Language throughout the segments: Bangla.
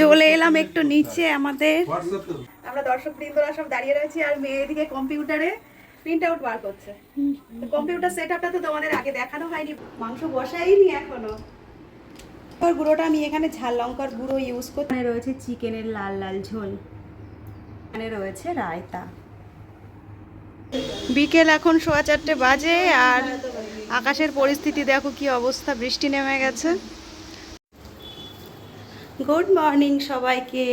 চলে এলাম একটু নিচে আমাদের। আমরা দর্শক বৃন্দরা সব দাঁড়িয়ে রয়েছি আর মেয়ে এদিকে কম্পিউটারে প্রিন্ট আউট বার করছে। কম্পিউটার সেট আপটা তো তোমাদের আগে দেখানো হয়নি মাংস বসাইনি এখনও। লঙ্কার গুঁড়োটা আমি এখানে ঝাল লঙ্কার গুঁড়ো ইউজ এখানে রয়েছে চিকেনের লাল লাল ঝোল। এখানে রয়েছে রায়তা। বিকেল এখন সোয়া চারটে বাজে আর আকাশের পরিস্থিতি দেখো কি অবস্থা বৃষ্টি নেমে গেছে। গুড মর্নিং সবাইকে।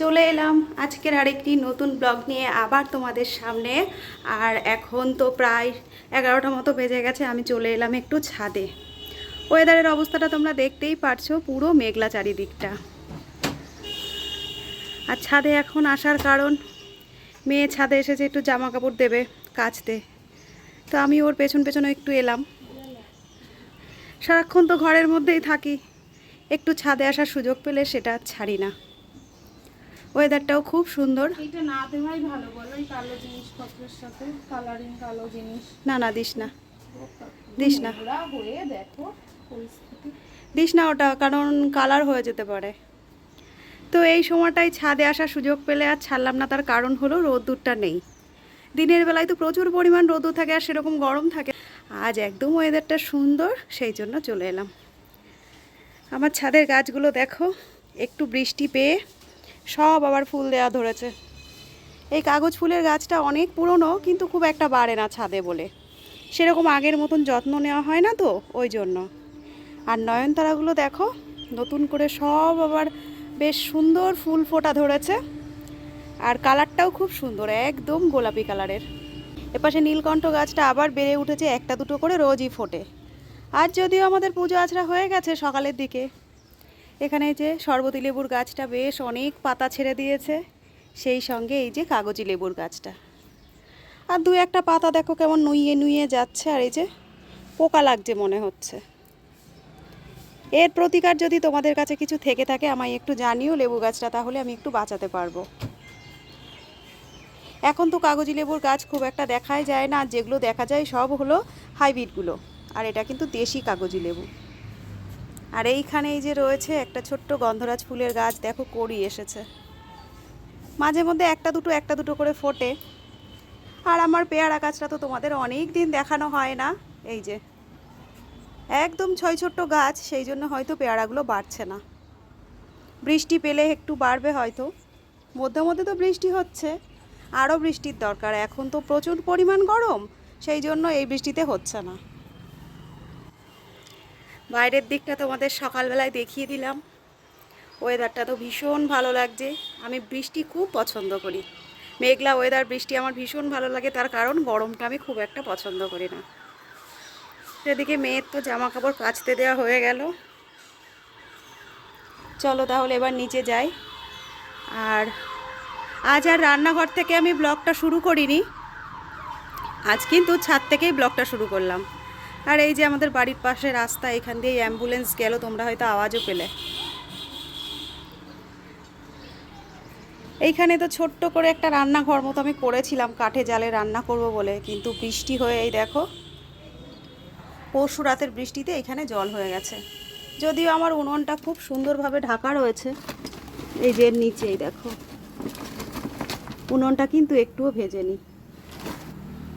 চলে এলাম আজকের আরেকটি নতুন ব্লগ নিয়ে আবার তোমাদের সামনে। আর এখন তো প্রায় এগারোটা মতো বেজে গেছে, আমি চলে এলাম একটু ছাদে। ওয়েদারের অবস্থাটা তোমরা দেখতেই পারছ, পুরো মেঘলা চারিদিকটা। আর ছাদে এখন আসার কারণ, মেয়ে ছাদে এসেছে একটু জামা কাপড় দেবে কাচতে। তো আমি ওর পেছন পেছনে একটু এলাম। সারাক্ষণ তো ঘরের মধ্যেই থাকি। একটু ছাদে আসার সুযোগ পেলে সেটা ছাড়ি না। ওয়েদারটাও খুব সুন্দর। এটা না দেওয়াই ভালো বলো এই কালো জিনিসপত্রের সাথে কালারিং কালো জিনিস। না না দিস না। দিস না। হয়ে দেখো দিস না ওটা কারণ কালার হয়ে যেতে পারে। তো এই সময়টায় ছাদে আসার সুযোগ পেলে আর ছাড়লাম না তার কারণ হলো রোদ্দুরটা নেই। দিনের বেলায় তো প্রচুর পরিমাণ রোদ্দুর থাকে আর সেরকম গরম থাকে। আজ একদম ওয়েদারটা সুন্দর সেই জন্য চলে এলাম। আমার ছাদের গাছগুলো দেখো, একটু বৃষ্টি পেয়ে সব আবার ফুল দেওয়া ধরেছে। এই কাগজ ফুলের গাছটা অনেক পুরনো, কিন্তু খুব একটা বাড়ে না ছাদে বলে। সেরকম আগের মতন যত্ন নেওয়া হয় না তো, ওই জন্য। আর নয়নতারাগুলো দেখো, নতুন করে সব আবার বেশ সুন্দর ফুল ফোটা ধরেছে। আর কালারটাও খুব সুন্দর, একদম গোলাপি কালারের। এপাশে নীলকণ্ঠ গাছটা আবার বেড়ে উঠেছে একটা দুটো করে রোজই ফোটে। আর যদিও আমাদের পুজো আচরা হয়ে গেছে সকালের দিকে। এখানে যে সর্বতী লেবুর গাছটা বেশ অনেক পাতা ছেড়ে দিয়েছে, সেই সঙ্গে এই যে কাগজি লেবুর গাছটা। আর দু একটা পাতা দেখো কেমন নুইয়ে নুইয়ে যাচ্ছে, আর এই যে পোকা লাগছে মনে হচ্ছে। এর প্রতিকার যদি তোমাদের কাছে কিছু থেকে থাকে, আমায় একটু জানিও লেবু গাছটা, তাহলে আমি একটু বাঁচাতে পারব। এখন তো কাগজি লেবুর গাছ খুব একটা দেখাই যায় না যেগুলো দেখা যায় সব হলো হাইব্রিডগুলো। আর এটা কিন্তু দেশি কাগজি লেবু। আর এইখানে এই যে রয়েছে একটা ছোট্ট গন্ধরাজ ফুলের গাছ, দেখো কড়ি এসেছে। মাঝে মধ্যে একটা দুটো একটা দুটো করে ফোটে। আর আমার পেয়ারা গাছটা তো তোমাদের অনেক দিন দেখানো হয় না। এই যে, একদম ছয় ছোট্ট গাছ, সেই জন্য হয়তো পেয়ারাগুলো বাড়ছে না। বৃষ্টি পেলে একটু বাড়বে হয়তো। মধ্যে মধ্যে তো বৃষ্টি হচ্ছে, আরও বৃষ্টির দরকার। এখন তো প্রচুর পরিমাণ গরম, সেই জন্য এই বৃষ্টিতে হচ্ছে না। বাইরের দিকটা তোমাদের সকালবেলায় দেখিয়ে দিলাম। ওয়েদারটা তো ভীষণ ভালো লাগছে। আমি বৃষ্টি খুব পছন্দ করি। মেঘলা ওয়েদার বৃষ্টি আমার ভীষণ ভালো লাগে। তার কারণ গরমটা আমি খুব একটা পছন্দ করি না। সেদিকে মেয়ের তো জামা কাপড় কাচতে দেওয়া হয়ে গেল। চলো তাহলে এবার নিচে যাই। আর আজ আর রান্নাঘর থেকে আমি ব্লগটা শুরু করিনি। আজ কিন্তু ছাদ থেকেই ব্লগটা শুরু করলাম। আর এই যে আমাদের বাড়ির পাশে রাস্তা, এখান দিয়ে অ্যাম্বুলেন্স গেল, তোমরা হয়তো আওয়াজও পেলে। এইখানে তো ছোট্ট করে একটা রান্নাঘর মতো আমি করেছিলাম, কাঠে জালে রান্না করব বলে, কিন্তু বৃষ্টি হয়ে এই দেখো, পরশু রাতের বৃষ্টিতে এখানে জল হয়ে গেছে। যদিও আমার উনুনটা খুব সুন্দরভাবে ঢাকা রয়েছে, এই যে নিচেই দেখো, উনুনটা কিন্তু একটুও ভেজেনি।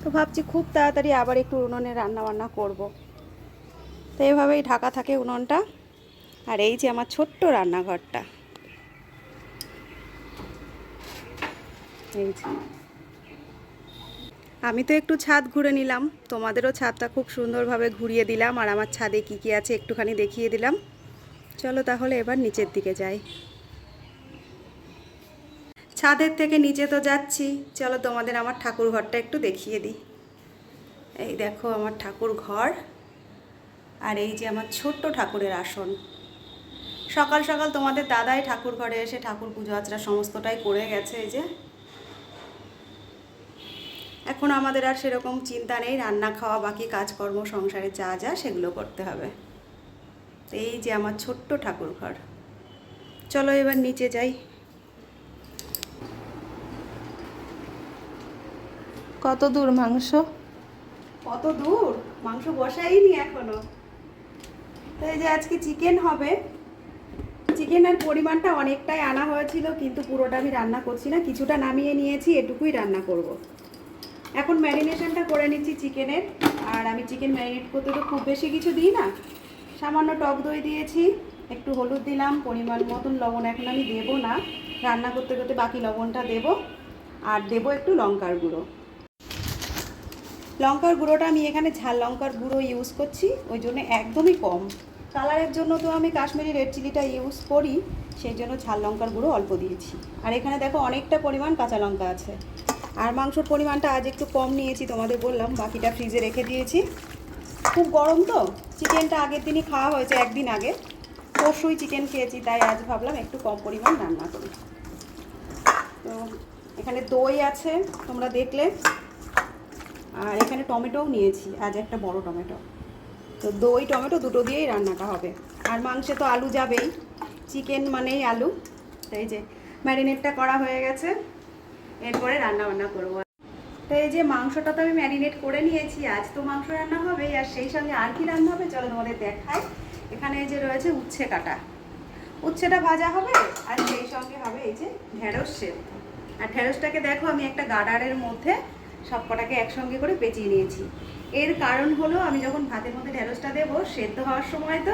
তো ভাবছি খুব তাড়াতাড়ি আবার একটু উনুনে রান্না বান্না করব। তো এভাবেই ঢাকা থাকে উনুনটা। আর এই যে আমার ছোট্ট রান্নাঘরটা। এই আমি তো একটু ছাদ ঘুরে নিলাম। তোমাদেরও ছাদটা খুব সুন্দরভাবে ঘুরিয়ে দিলাম। আর আমার ছাদে কি কি আছে একটুখানি দেখিয়ে দিলাম। চলো তাহলে এবার নিচের দিকে যাই। ছাদের থেকে নিচে তো যাচ্ছি। চলো তোমাদের আমার ঠাকুর ঘরটা একটু দেখিয়ে দিই। এই দেখো আমার ঠাকুর ঘর আর এই যে আমার ছোট্ট ঠাকুরের আসন। সকাল সকাল তোমাদের দাদাই ঠাকুর ঘরে এসে ঠাকুর পুজো আচরা সমস্তটাই করে গেছে এই যে। এখন আমাদের আর সেরকম চিন্তা নেই, রান্না খাওয়া, বাকি কাজকর্ম, সংসারে যা যা সেগুলো করতে হবে। এই যে আমার ছোট্ট ঠাকুর ঘর। চলো এবার নিচে যাই। কত দূর মাংস? কত দূর? মাংস বসাইনি এখনও। তো এই যে আজকে চিকেন হবে। চিকেনের পরিমাণটা অনেকটাই আনা হয়েছিল, কিন্তু পুরোটা আমি রান্না করছি না। কিছুটা নামিয়ে নিয়েছি, এটুকুই রান্না করব। এখন ম্যারিনেশনটা করে নিচ্ছি চিকেনের আর আমি চিকেন ম্যারিনেট করতে তো খুব বেশি কিছু দিই না। সামান্য টক দই দিয়েছি, একটু হলুদ দিলাম, পরিমাণ মতন লবণ এখন আমি দেবো না। রান্না করতে করতে বাকি লবণটা দেবো। আর দেবো একটু লঙ্কার গুঁড়ো। লঙ্কার গুঁড়োটা আমি এখানে ঝাল লঙ্কার গুঁড়ো ইউজ করছি, ওই জন্য একদমই কম। কালারের জন্য তো আমি কাশ্মীরি রেড চিলিটা ইউজ করি, সেই জন্য ঝাল লঙ্কার গুঁড়ো অল্প দিয়েছি। আর এখানে দেখো অনেকটা পরিমাণ কাঁচা লঙ্কা আছে। আর মাংসর পরিমাণটা আজ একটু কম নিয়েছি তোমাদের বললাম, বাকিটা ফ্রিজে রেখে দিয়েছি। খুব গরম তো, চিকেনটা আগের দিনই খাওয়া হয়েছে একদিন আগে। পরশুই চিকেন খেয়েছি, তাই আজ ভাবলাম একটু কম পরিমাণ রান্না করি। তো এখানে দই আছে, তোমরা দেখলে। আর এখানে টমেটোও নিয়েছি, আজ একটা বড় টমেটো। তো দই, টমেটো দুটো দিয়েই রান্নাটা হবে। আর মাংসে তো আলু যাবেই, চিকেন মানেই আলু। এই যে ম্যারিনেটটা করা হয়ে গেছে, এরপরে রান্না বান্না করব। তো এই যে মাংসটা তো আমি ম্যারিনেট করে নিয়েছি, আজ তো মাংস রান্না হবে আর সেই সঙ্গে আর কি রান্না হবে চলো তোমাদের দেখাই। এখানে এই যে রয়েছে উচ্ছে কাটা। উচ্ছেটা ভাজা হবে, আর সেই সঙ্গে হবে এই যে ঢেঁড়স সেদ্ধ। আর ঢেঁড়সটাকে দেখো আমি একটা গার্ডারের মধ্যে সব কটাকে একসঙ্গে করে পেঁচিয়ে নিয়েছি। এর কারণ হলো আমি যখন ভাতের মধ্যে ঢেঁড়সটা দেবো, সেদ্ধ হওয়ার সময় তো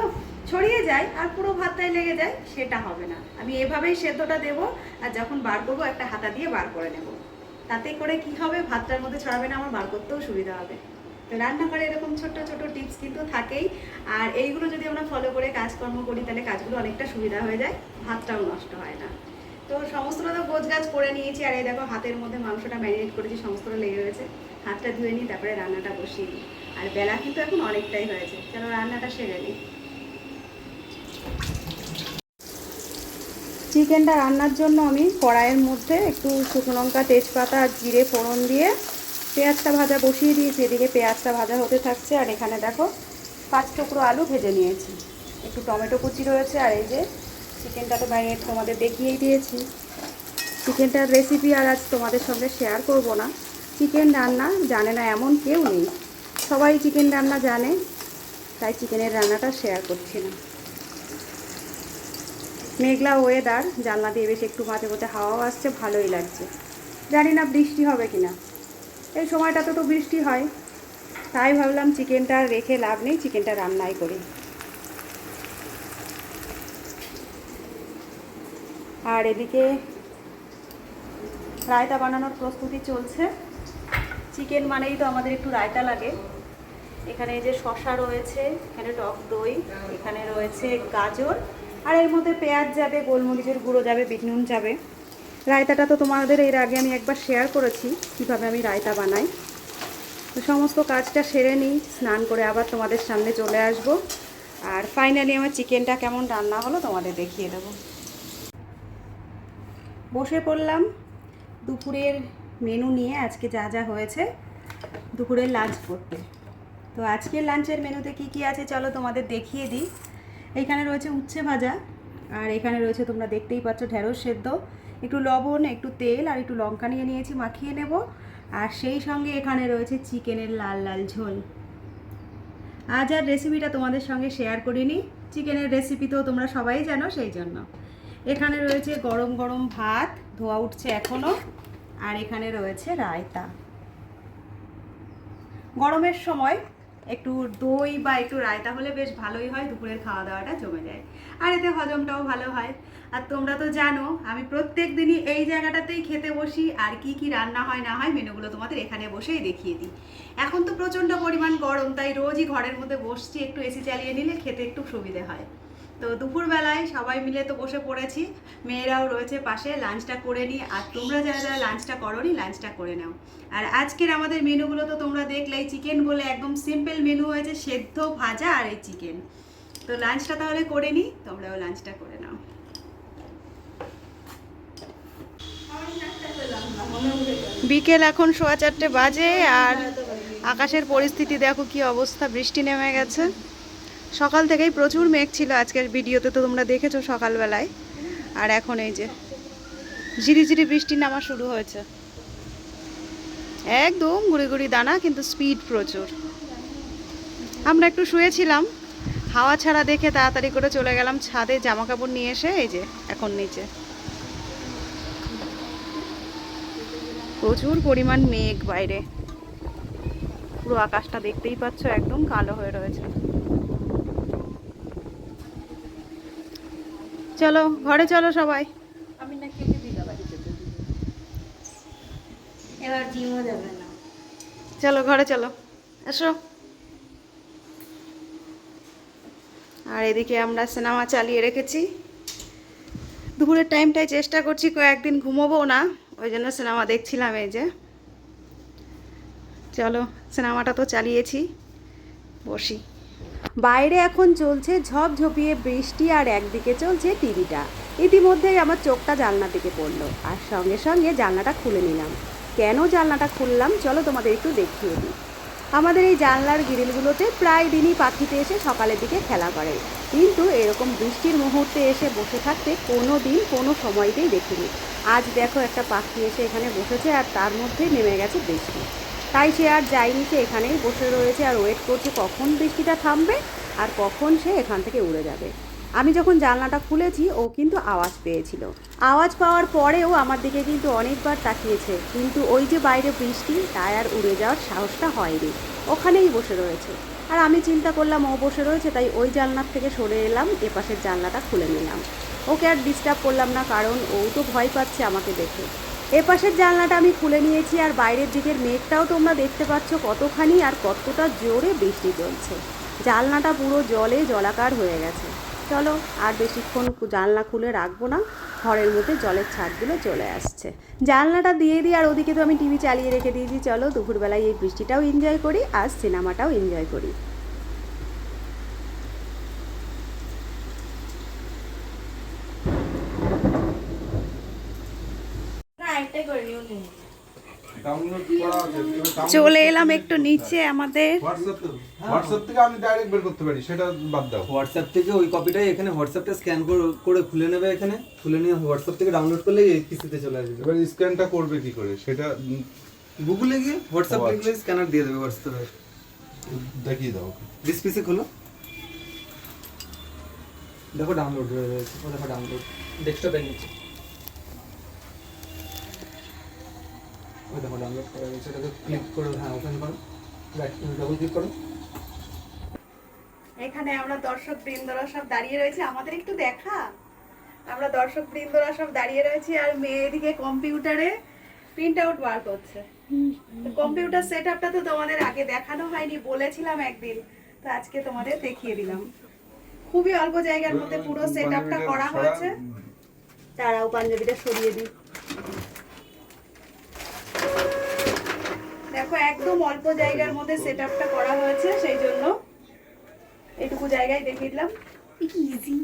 ছড়িয়ে যায় আর পুরো ভাতটাই লেগে যায়, সেটা হবে না। আমি এভাবেই সেদ্ধটা দেবো আর যখন বার করব, একটা হাতা দিয়ে বার করে নেব। তাতে করে কি হবে, ভাতটার মধ্যে ছড়াবে না, আমার বার করতেও সুবিধা হবে। তো রান্নাঘরে এরকম ছোট্ট ছোট টিপস কিন্তু থাকেই। আর এইগুলো যদি আমরা ফলো করে কাজকর্ম করি, তাহলে কাজগুলো অনেকটা সুবিধা হয়ে যায়, ভাতটাও নষ্ট হয় না। তো সমস্তটা তো গোছ গাছ করে নিয়েছি, আর এই দেখো হাতের মধ্যে মাংসটা ম্যারিনেট করেছি, সমস্তটা লেগে রয়েছে। হাতটা ধুয়ে নিই, তারপরে রান্নাটা বসিয়ে দিই। আর বেলা কিন্তু এখন অনেকটাই হয়েছে। চলো রান্নাটা সেরে নিই। চিকেনটা রান্নার জন্য আমি কড়াইয়ের মধ্যে একটু শুকনো লঙ্কা, তেজপাতা আর জিরে ফোড়ন দিয়ে পেঁয়াজটা ভাজা বসিয়ে দিয়েছি। এদিকে পেঁয়াজটা ভাজা হতে থাকছে, আর এখানে দেখো পাঁচ টুকরো আলু ভেজে নিয়েছি। একটু টমেটো কুচি রয়েছে, আর এই যে চিকেনটা তো ম্যারিনেট তোমাদের দেখিয়েই দিয়েছি। চিকেনটার রেসিপি আর আজ তোমাদের সঙ্গে শেয়ার করব না। চিকেন রান্না জানে না এমন কেউ নেই। সবাই চিকেন রান্না জানে, তাই চিকেনের রান্নাটা শেয়ার করছি না। মেঘলা ওয়েদার জানলা দিয়ে বেশ একটু মাঝে মধ্যে হাওয়াও আসছে, ভালোই লাগছে। জানি না বৃষ্টি হবে কিনা। এই সময়টাতে তো বৃষ্টি হয়। তাই ভাবলাম চিকেনটা রেখে লাভ নেই চিকেনটা রান্নাই করি। আর এদিকে রায়তা বানানোর প্রস্তুতি চলছে। চিকেন মানেই তো আমাদের একটু রায়তা লাগে। এখানে যে শশা রয়েছে, এখানে টক দই, এখানে রয়েছে গাজর, আর এর মধ্যে পেঁয়াজ যাবে, গোলমরিচের গুঁড়ো যাবে, বিট নুন যাবে। রায়তাটা তো তোমাদের এর আগে আমি একবার শেয়ার করেছি, কীভাবে আমি রায়তা বানাই। তো সমস্ত কাজটা সেরে নিই, স্নান করে আবার তোমাদের সামনে চলে আসব। আর ফাইনালি আমার চিকেনটা কেমন রান্না হলো তোমাদের দেখিয়ে দেবো। বসে পড়লাম দুপুরের মেনু নিয়ে আজকে যা যা হয়েছে দুপুরের লাঞ্চ করতে। তো আজকের লাঞ্চের মেনুতে কি কি আছে চলো তোমাদের দেখিয়ে দিই। এখানে রয়েছে উচ্ছে ভাজা, আর এখানে রয়েছে তোমরা দেখতেই পাচ্ছ ঢেঁড়স সেদ্ধ। একটু লবণ, একটু তেল, আর একটু লঙ্কা নিয়ে নিয়েছি, মাখিয়ে নেব। আর সেই সঙ্গে এখানে রয়েছে চিকেনের লাল লাল ঝোল। আজ আর রেসিপিটা তোমাদের সঙ্গে শেয়ার করিনি। চিকেনের রেসিপি তো তোমরা সবাই জানো, সেই জন্য। এখানে রয়েছে গরম গরম ভাত, ধোয়া উঠছে এখনও আর এখানে রয়েছে রায়তা। গরমের সময় একটু দই বা একটু রায়তা হলে বেশ ভালোই হয়, দুপুরের খাওয়া দাওয়াটা জমে যায়। আর এতে হজমটাও ভালো হয়। আর তোমরা তো জানো, আমি প্রত্যেক দিনই এই জায়গাটাতেই খেতে বসি, আর কি কি রান্না হয়, না হয় মেনুগুলো তোমাদের এখানে বসেই দেখিয়ে দিই। এখন তো প্রচণ্ড পরিমাণ গরম, তাই রোজই ঘরের মধ্যে বসছি, একটু এসি চালিয়ে নিলে খেতে একটু সুবিধে হয়। তো দুপুরবেলায় সবাই মিলে তো বসে পড়েছি। মেয়েরাও রয়েছে পাশে লাঞ্চটা করে নিই আর তোমরা যারা যারা লাঞ্চটা করো নি লাঞ্চটা করে নাও। আর আজকের আমাদের মেনুগুলো তো তোমরা দেখলেই চিকেন বলে একদম সিম্পল মেনু হয়েছে, সেদ্ধ, ভাজা আর এই চিকেন তো লাঞ্চটা তাহলে করে নিই তোমরাও লাঞ্চটা করে নাও। বিকেল এখন সোয়া চারটে বাজে, আর আকাশের পরিস্থিতি দেখো কি অবস্থা, বৃষ্টি নেমে গেছে। সকাল থেকেই প্রচুর মেঘ ছিল আজকের ভিডিওতে, তো তোমরা দেখেছ সকালবেলায়। আর এখন এই যে ঝিরিঝিরি বৃষ্টি নামা শুরু হয়েছে। একদম গুড়ি গুড়ি দানা, কিন্তু স্পিড প্রচুর। আমরা একটু শুয়েছিলাম, হাওয়া ছাড়া দেখে তাড়াতাড়ি করে চলে গেলাম ছাদে জামা কাপড় নিয়ে এসে এই যে এখন নিচে। প্রচুর পরিমাণ মেঘ বাইরে। পুরো আকাশটা দেখতেই পাচ্ছ, একদম কালো হয়ে রয়েছে। চলো ঘরে চলো সবাই। আমি নাকি ওকে দিদা বাড়ি যেতে দিই এবার জিমও যাবে না। চলো ঘরে চলো। এসো আর এদিকে আমরা সিনেমা চালিয়ে রেখেছি। দুপুরের টাইমটায় চেষ্টা করছি কয়েকদিন ঘুমোবো না। ওই জন্য সিনেমা দেখছিলাম এই যে। চলো সিনেমাটা তো চালিয়েছি। বসি। বাইরে এখন চলছে ঝপঝপিয়ে বৃষ্টি আর একদিকে চলছে টিভিটা। ইতিমধ্যেই আমার চোখটা জানলার দিকে পড়ল আর সঙ্গে সঙ্গে জানলাটা খুলে নিলাম। কেন জানলাটা খুললাম? চলো তোমাদের একটু দেখিয়ে দিই। আমাদের এই জানলার গ্রিলগুলোতে প্রায় দিনই পাখিতে এসে সকালের দিকে খেলা করে। কিন্তু এরকম বৃষ্টির মুহূর্তে এসে বসে থাকতে কোনো দিন কোনো সময়তেই দেখিনি। আজ দেখো একটা পাখি এসে এখানে বসেছে আর তার মধ্যে নেমে গেছে বৃষ্টি। তাই সে আর যায়নি, সে এখানেই বসে রয়েছে আর ওয়েট করছে কখন বৃষ্টিটা থামবে আর কখন সে এখান থেকে উড়ে যাবে। আমি যখন জানলাটা খুলেছি, ও কিন্তু আওয়াজ পেয়েছিল। আওয়াজ পাওয়ার পরেও আমার দিকে কিন্তু অনেকবার তাকিয়েছে, কিন্তু ওই যে বাইরে বৃষ্টি, তাই আর উড়ে যাওয়ার সাহসটা হয়নি। ওখানেই বসে রয়েছে। আর আমি চিন্তা করলাম, ও বসে রয়েছে, তাই ওই জানলার থেকে সরে এলাম, এপাশের জানলাটা খুলে নিলাম। ওকে আর ডিস্টার্ব করলাম না, কারণ ও তো ভয় পাচ্ছে আমাকে দেখে। এপাশের জানলাটা আমি খুলে নিয়েছি আর বাইরের দিকের মেঘটাও তোমরা দেখতে পাচ্ছ কতখানি আর কতটা জোরে বৃষ্টি চলছে। জানলাটা পুরো জলে জলাকার হয়ে গেছে। চলো আর বেশিক্ষণ জানলা খুলে রাখব না, ঘরের মধ্যে জলের ছাদগুলো চলে আসছে। জানলাটা দিয়ে দিই আর ওদিকে তো আমি টিভি চালিয়ে রেখে দিয়েছি, চলো দুপুরবেলায় এই বৃষ্টিটাও এনজয় করি আর সিনেমাটাও এনজয় করি না একটাই করে নিও নিও ডাউনলোড করা আছে তুমি download চলে এলাম একটু নিচে আমাদের হোয়াটসঅ্যাপ থেকে আমি ডাইরেক্ট বের করতে পারি সেটা বাদ দাও। হোয়াটসঅ্যাপ থেকে ওই কপিটাই এখানে হোয়াটসঅ্যাপটা স্ক্যান করে খুলে নেবে এখানে। খুলে নিয়ে হোয়াটসঅ্যাপ থেকে ডাউনলোড করলে এই পিসিতে চলে আসবে। এবার স্ক্যানটা করবে কি করে? সেটা গুগলে গিয়ে হোয়াটসঅ্যাপ। লিখলে স্ক্যানার দিয়ে দেবে হোয়াটসঅ্যাপে দেখিয়ে দাও দিস পিসে খোলো। দেখো ডাউনলোড হয়ে গেছে। দেখো ডাউনলোড ডেস্কটপে নিচে ওই দেখো ডাউনলোড করা গেছে এটাকে ক্লিক করো হ্যাঁ ওপেন করো। ডবল ক্লিক করো। এখানে আমরা দর্শক বৃন্দরা সব দাঁড়িয়ে রয়েছে আমাদের একটু দেখা। আমরা দর্শক বৃন্দরা সব দাঁড়িয়ে রয়েছি আর মেয়ে এদিকে কম্পিউটারে প্রিন্ট আউট বার করছে। কম্পিউটার সেট আপটা তো তোমাদের আগে দেখানো হয়নি বলেছিলাম একদিন। তো আজকে তোমাদের দেখিয়ে দিলাম। খুবই অল্প জায়গার মধ্যে পুরো সেট আপটা করা হয়েছে। তারাও পাঞ্জাবিটা সরিয়ে দিই। দেখো একদম অল্প জায়গার মধ্যে সেট আপটা করা হয়েছে সেই জন্য এটুকু জায়গায় দেখিয়ে দিলাম। ইজি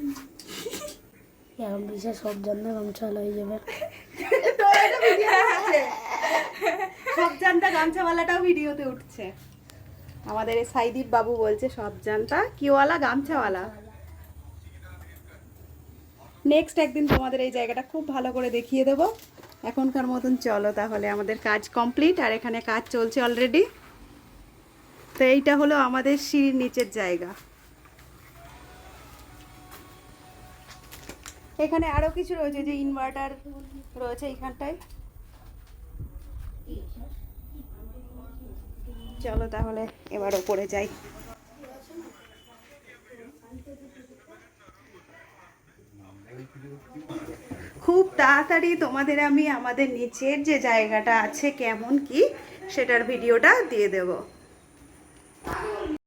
এখন বিশেষ সব গামছা হয়ে যাবে। জানটা গামছাওয়ালাটাও ভিডিওতে উঠছে। আমাদের এই সাইদীপ বাবু বলছে সব জানটা কিওয়ালা গামছাওয়ালা। নেক্সট একদিন তোমাদের এই জায়গাটা খুব ভালো করে দেখিয়ে দেব। এখনকার মতন চলো তাহলে আমাদের কাজ কমপ্লিট, আর এখানে কাজ চলছে অলরেডি তো এইটা হলো আমাদের সিঁড়ির নিচের জায়গা। এখানে আরও কিছু রয়েছে যে ইনভার্টার রয়েছে এইখানটায়। চলো তাহলে এবার ওপরে যাই। খুব তাড়াতাড়ি তোমাদের আমি আমাদের নিচের যে জায়গাটা আছে কেমন কি সেটার ভিডিওটা দিয়ে দেব।